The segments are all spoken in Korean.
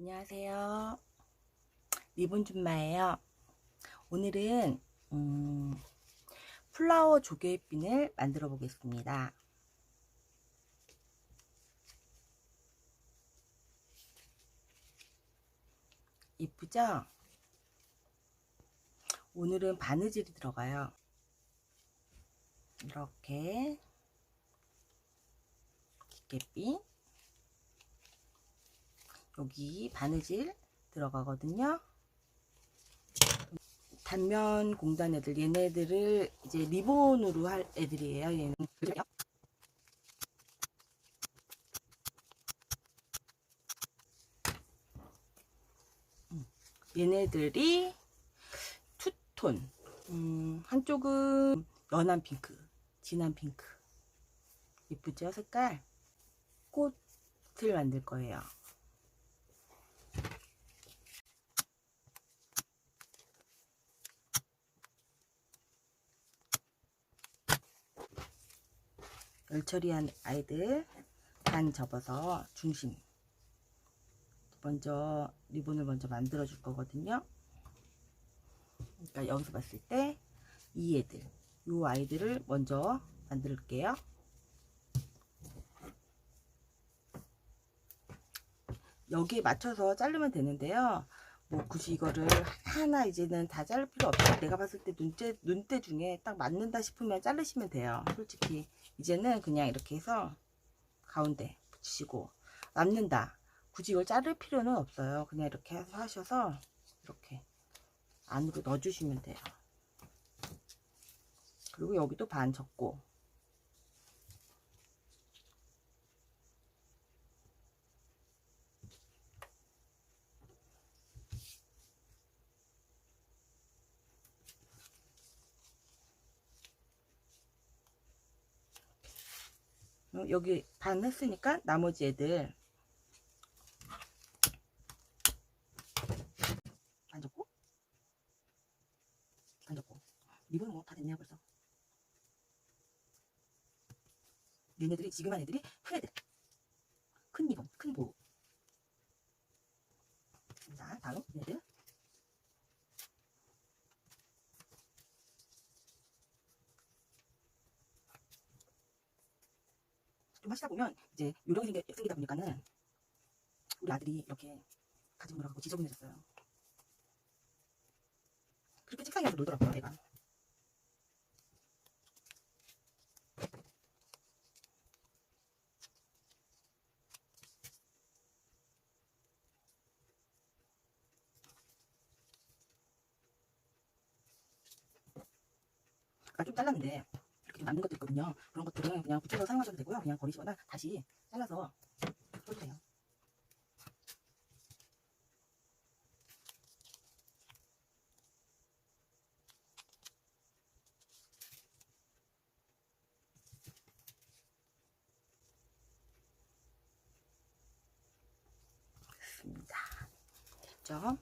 안녕하세요. 리본 줌마예요. 오늘은 음, 플라워 조개핀을 만들어 보겠습니다. 이쁘죠? 오늘은 바느질이 들어가요. 이렇게 기계핀 여기 바느질 들어가거든요. 단면 공단 애들 얘네들을 이제 리본으로 할 애들이에요. 얘는. 음, 얘네들이 투톤 음, 한쪽은 연한 핑크 진한 핑크 이쁘죠 색깔 꽃을 만들 거예요 열 처리한 아이들 반 접어서 중심. 먼저 리본을 먼저 만들어 줄 거거든요. 그러니까 여기서 봤을 때 이 애들 이 아이들을 먼저 만들게요. 여기에 맞춰서 자르면 되는데요 뭐 굳이 이거를 하나 이제는 다 자를 필요 없어요 내가 봤을 때 눈대, 눈대 중에 딱 맞는다 싶으면 자르시면 돼요. 솔직히 이제는 그냥 이렇게 해서 가운데 붙이시고 남는다. 굳이 이걸 자를 필요는 없어요. 그냥 이렇게 해서 하셔서 이렇게 안으로 넣어 주시면 돼요. 그리고 여기도 반 접고 여기 반 했으니까 나머지 애들 안 접고 안 접고. 리본은 뭐다 됐네요 벌써? 얘네들이 지금 한 애들이 큰 애들 큰 리본 큰 보. 자 다음 얘들 좀 하시다 보면 이제 요령이 생겨, 생기다 보니까는 우리 아들이 이렇게 가지고 놀아가고 지저분해졌어요. 그렇게 책상에 앉아 놀더라고요, 얘가. 아까 좀 잘랐는데 남는 것도 있거든요. 그런 것들은 그냥 붙여서 사용하셔도 되고요. 그냥 버리시거나 다시 잘라서 써도 돼요. 됐습니다. 됐죠?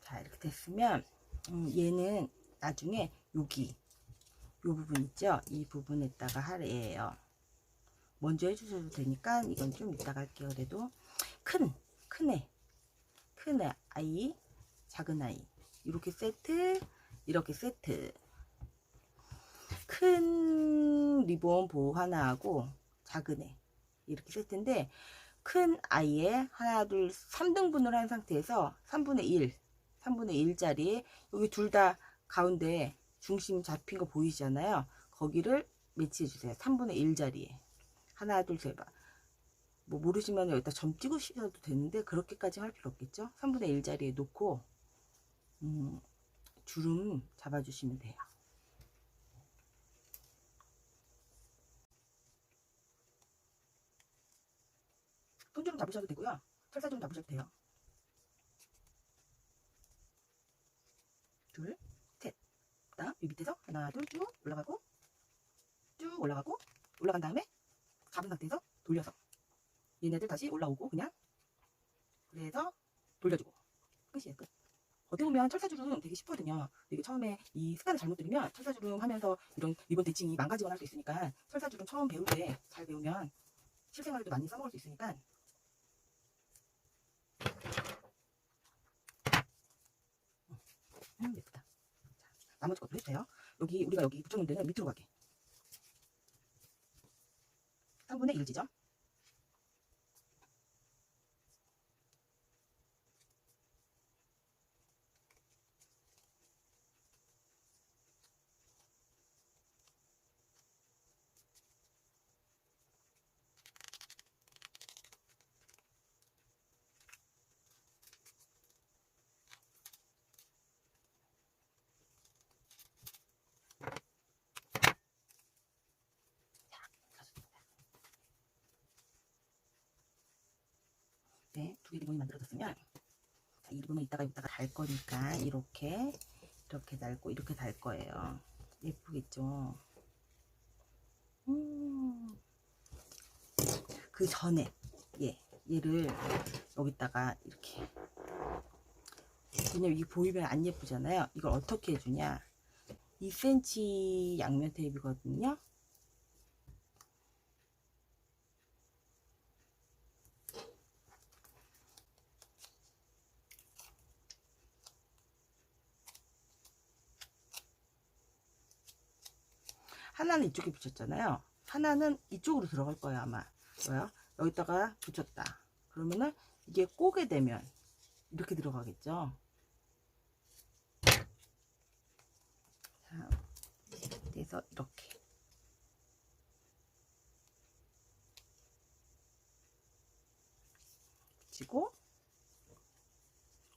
자, 이렇게 됐으면 음, 얘는 나중에 여기 요 부분 있죠? 이 부분에다가 하래요. 먼저 해주셔도 되니까 이건 좀 이따가 할게요. 그래도 큰, 큰 애, 큰 애, 아이, 작은 아이 이렇게 세트, 이렇게 세트 큰 리본 보호 하나 하고 작은 애 이렇게 세트인데 큰 아이의 하나 둘 3등분을 한 상태에서 3분의 1 3분의 1짜리 여기 둘 다 가운데 중심 잡힌 거 보이시잖아요. 거기를 매치해 주세요. 3분의 1 자리에. 하나, 둘, 셋. 뭐 모르시면 여기다 점 찍으셔도 되는데 그렇게까지 할 필요 없겠죠. 3분의 1 자리에 놓고 음, 주름 잡아주시면 돼요. 손주름 잡으셔도 되고요. 철사주름 잡으셔도 돼요. 둘, 그 다음 이 밑에서 하나 둘 쭉 올라가고 쭉 올라가고 올라간 다음에 잡은 상태에서 돌려서 얘네들 다시 올라오고 그냥 그래서 돌려주고. 끝이에요 끝. 어떻게 보면 철사주름 되게 쉽거든요. 이게 처음에 이 습관을 잘못 들이면 철사주름 하면서 이런 리본 대칭이 망가지거나 할 수 있으니까 철사주름 처음 배울 때 잘 배우면 실생활에도 많이 써먹을 수 있으니까. 어, 음, 예쁘다. 자, 나머지 것도 해주세요. 여기 우리가 여기 붙여놓은 데는 밑으로 가게. 3분의 1 지점. 네, 두 개 리본이 만들어졌으면 자, 이 리본은 이따가 이따가 달 거니까 이렇게 이렇게 달고 이렇게 달 거예요. 예쁘겠죠? 음. 그 전에 예, 얘를 여기다가 이렇게 왜냐면 이게 보이면 안 예쁘잖아요. 이걸 어떻게 해주냐? 2cm 양면 테이프거든요. 하나는 이쪽에 붙였잖아요. 하나는 이쪽으로 들어갈 거예요, 아마. 뭐야? 여기다가 붙였다. 그러면은 이게 꼬게 되면 이렇게 들어가겠죠. 자, 그래서 이렇게. 붙이고,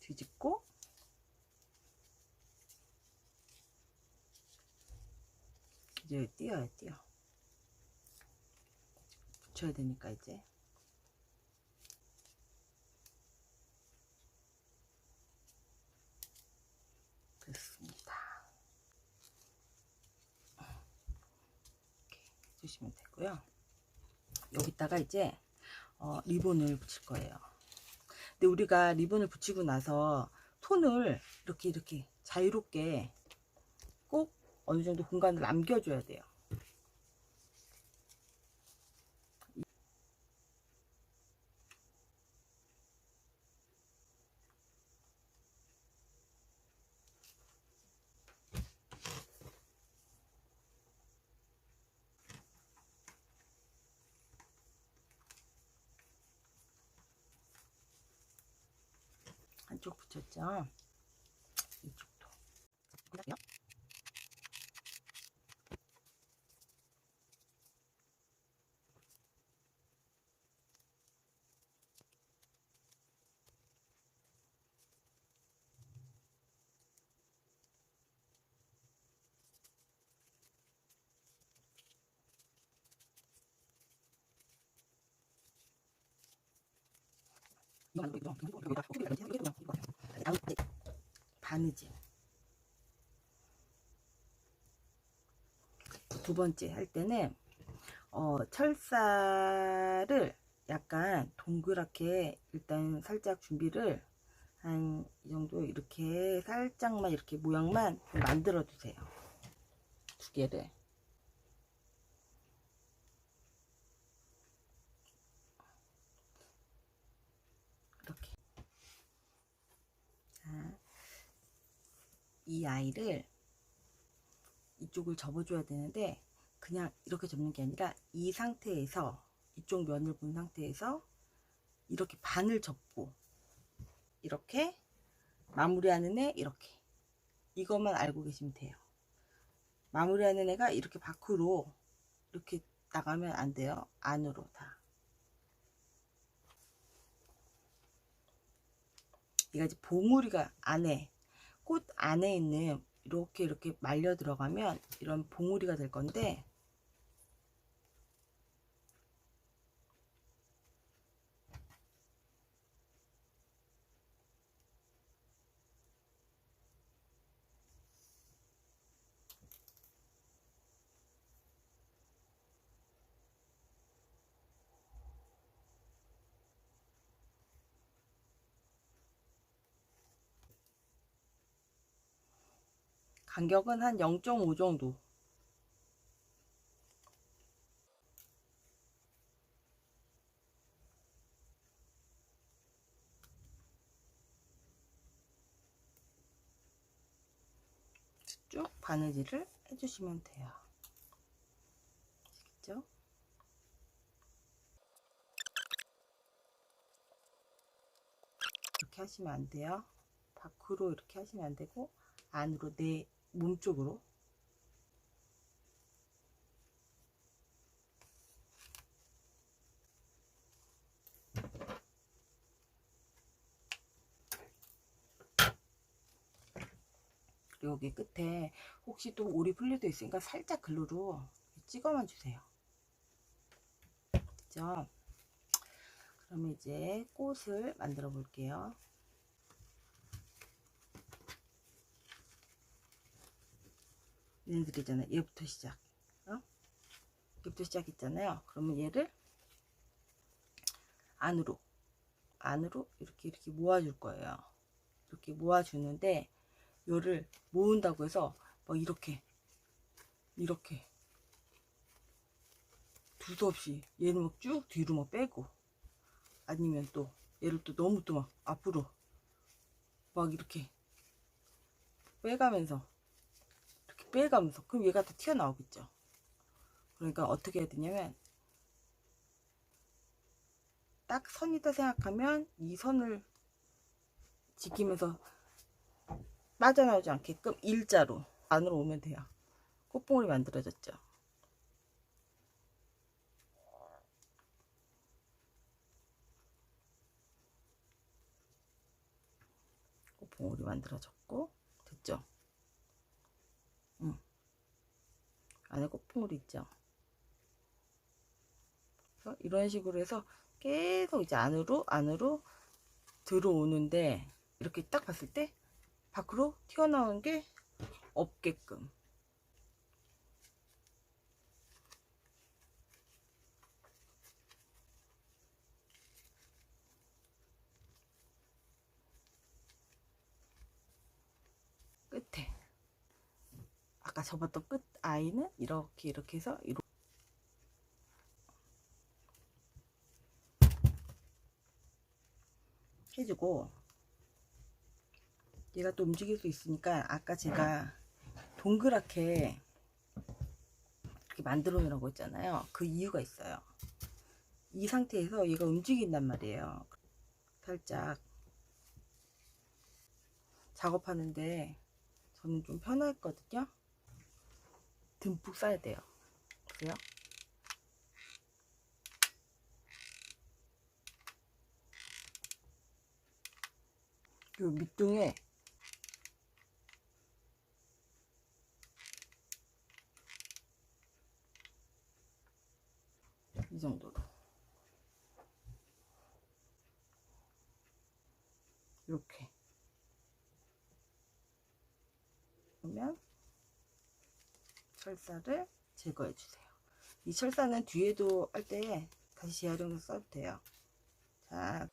뒤집고, 이제 띄어요, 띄어. 붙여야 되니까 이제. 됐습니다. 이렇게 해주시면 되고요. 여기다가 이제 어, 리본을 붙일 거예요. 근데 우리가 리본을 붙이고 나서 손을 이렇게 이렇게 자유롭게 꼭 어느 정도 공간을 남겨줘야 돼요. 한쪽 붙였죠. 바느질. 두 번째 할 때는 어 철사를 약간 동그랗게 일단 살짝 준비를 한 이 정도 이렇게 살짝만 이렇게 모양만 만들어 주세요. 두 개를 이렇게 자, 이 아이를 이쪽을 접어줘야 되는데 그냥 이렇게 접는 게 아니라 이 상태에서 이쪽 면을 본 상태에서 이렇게 반을 접고 이렇게 마무리하는 애 이렇게. 이것만 알고 계시면 돼요. 마무리하는 애가 이렇게 밖으로 이렇게 나가면 안 돼요. 안으로 다. 얘가 이제 봉우리가 안에 꽃 안에 있는 이렇게 이렇게 말려 들어가면 이런 봉우리가 될 건데 간격은 한 0.5 정도 쭉 바느질을 해주시면 돼요. 아시겠죠? 이렇게 하시면 안 돼요. 밖으로 이렇게 하시면 안 되고 안으로 내 몸 쪽으로 여기 끝에 혹시 또 오리 풀릴 도 있으니까 살짝 글루로 찍어만 주세요. 그죠? 그러면 이제 꽃을 만들어 볼게요. 얘네들이잖아요. 얘부터 시작. 어? 얘부터 시작했잖아요. 그러면 얘를 안으로 안으로 이렇게 이렇게 모아줄 거예요. 이렇게 모아주는데 요를 모은다고 해서 뭐 이렇게 이렇게 두서없이 얘를 막쭉 뒤로 막 빼고 아니면 또 얘를 또 너무 또 막 앞으로 막 이렇게 빼가면서 빼가면서 그럼 얘가 다 튀어나오겠죠 그러니까 어떻게 해야 되냐면 딱 선이다 생각하면 이 선을 지키면서 빠져나오지 않게끔 일자로 안으로 오면 돼요. 꽃봉오리 만들어졌죠. 꽃봉오리 만들어졌고 됐죠? 안에 꽃봉오리 있죠? 이런 식으로 해서 계속 이제 안으로 안으로 들어오는데 이렇게 딱 봤을 때 밖으로 튀어나오는 게 없게끔 끝에 아까 접었던 끝 아이는 이렇게 이렇게 해서 이렇게. 해주고 얘가 또 움직일 수 있으니까 아까 제가 동그랗게 이렇게 만들어 놓으라고 했잖아요. 그 이유가 있어요. 이 상태에서 얘가 움직인단 말이에요. 살짝 작업하는데 저는 좀 편했거든요 듬뿍 싸야 돼요 그래요? 요 밑둥에 이 정도로 이렇게 그러면 철사를 제거해 주세요. 이 철사는 뒤에도 할 때 다시 재활용해서 써도 돼요. 자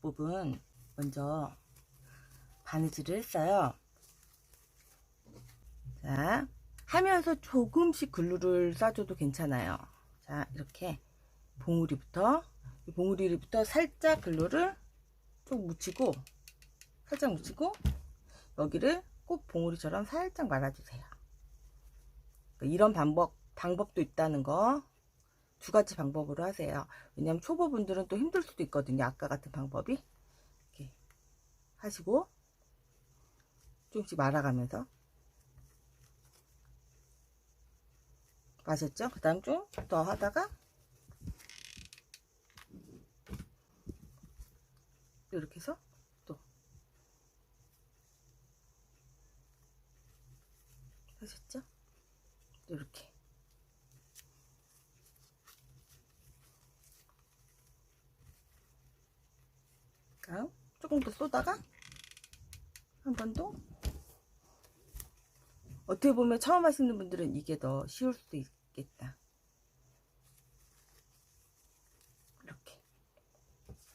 부분 먼저 바느질을 했어요. 자, 하면서 조금씩 글루를 싸줘도 괜찮아요. 자, 이렇게 봉우리부터 이 봉우리부터 살짝 글루를 쭉 묻히고 살짝 묻히고 여기를 꼭 봉우리처럼 살짝 말아주세요. 그러니까 이런 방법 방법도 있다는 거 두 가지 방법으로 하세요. 왜냐면 초보분들은 또 힘들 수도 있거든요. 아까 같은 방법이. 이렇게 하시고 조금씩 말아가면서 마셨죠? 그 다음 좀 더 하다가 이렇게 해서 또 하셨죠? 이렇게 그러니까 조금 더 쏘다가 한 번 더? 어떻게 보면 처음 하시는 분들은 이게 더 쉬울 수도 있겠다. 이렇게.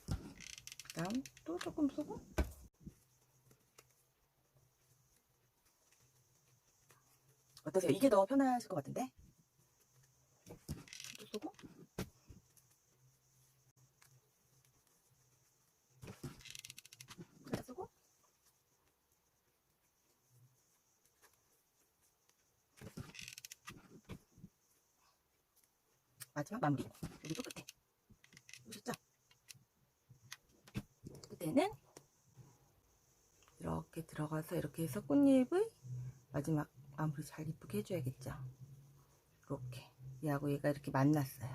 그 다음 또 조금 쏘고. 어떠세요? 이게 더 편하실 것 같은데? 마지막 마무리. 여기 또 끝에. 보셨죠? 끝에는 이렇게 들어가서 이렇게 해서 꽃잎의 마지막 마무리 잘 이쁘게 해줘야겠죠? 이렇게. 얘하고 얘가 이렇게 만났어요.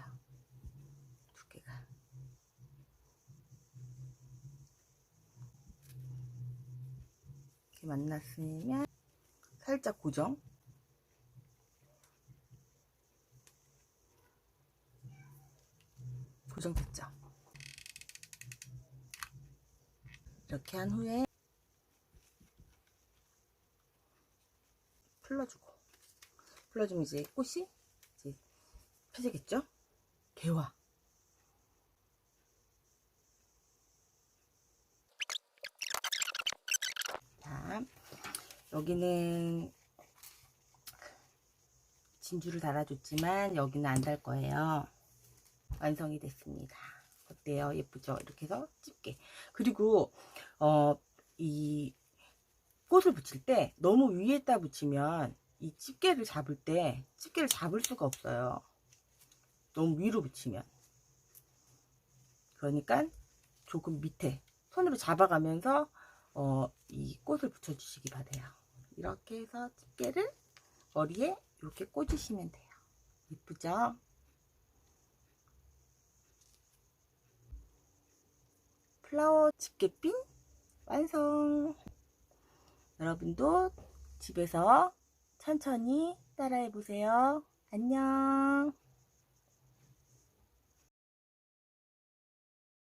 두 개가. 이렇게 만났으면 살짝 고정 고정됐죠? 이렇게 한 후에 풀러주고 풀러주면 이제 꽃이 이제 펴지겠죠? 개화. 자 여기는 진주를 달아줬지만 여기는 안 달 거예요 완성이 됐습니다 어때요 예쁘죠 이렇게 해서 집게 그리고 어 이 꽃을 붙일 때 너무 위에다 붙이면 이 집게를 잡을 때 집게를 잡을 수가 없어요. 너무 위로 붙이면. 그러니까 조금 밑에 손으로 잡아가면서 어, 이 꽃을 붙여주시기 바래요. 이렇게 해서 집게를 머리에 이렇게 꽂으시면 돼요. 이쁘죠? 플라워 집게핀 완성! 여러분도 집에서 천천히 따라해 보세요. 안녕.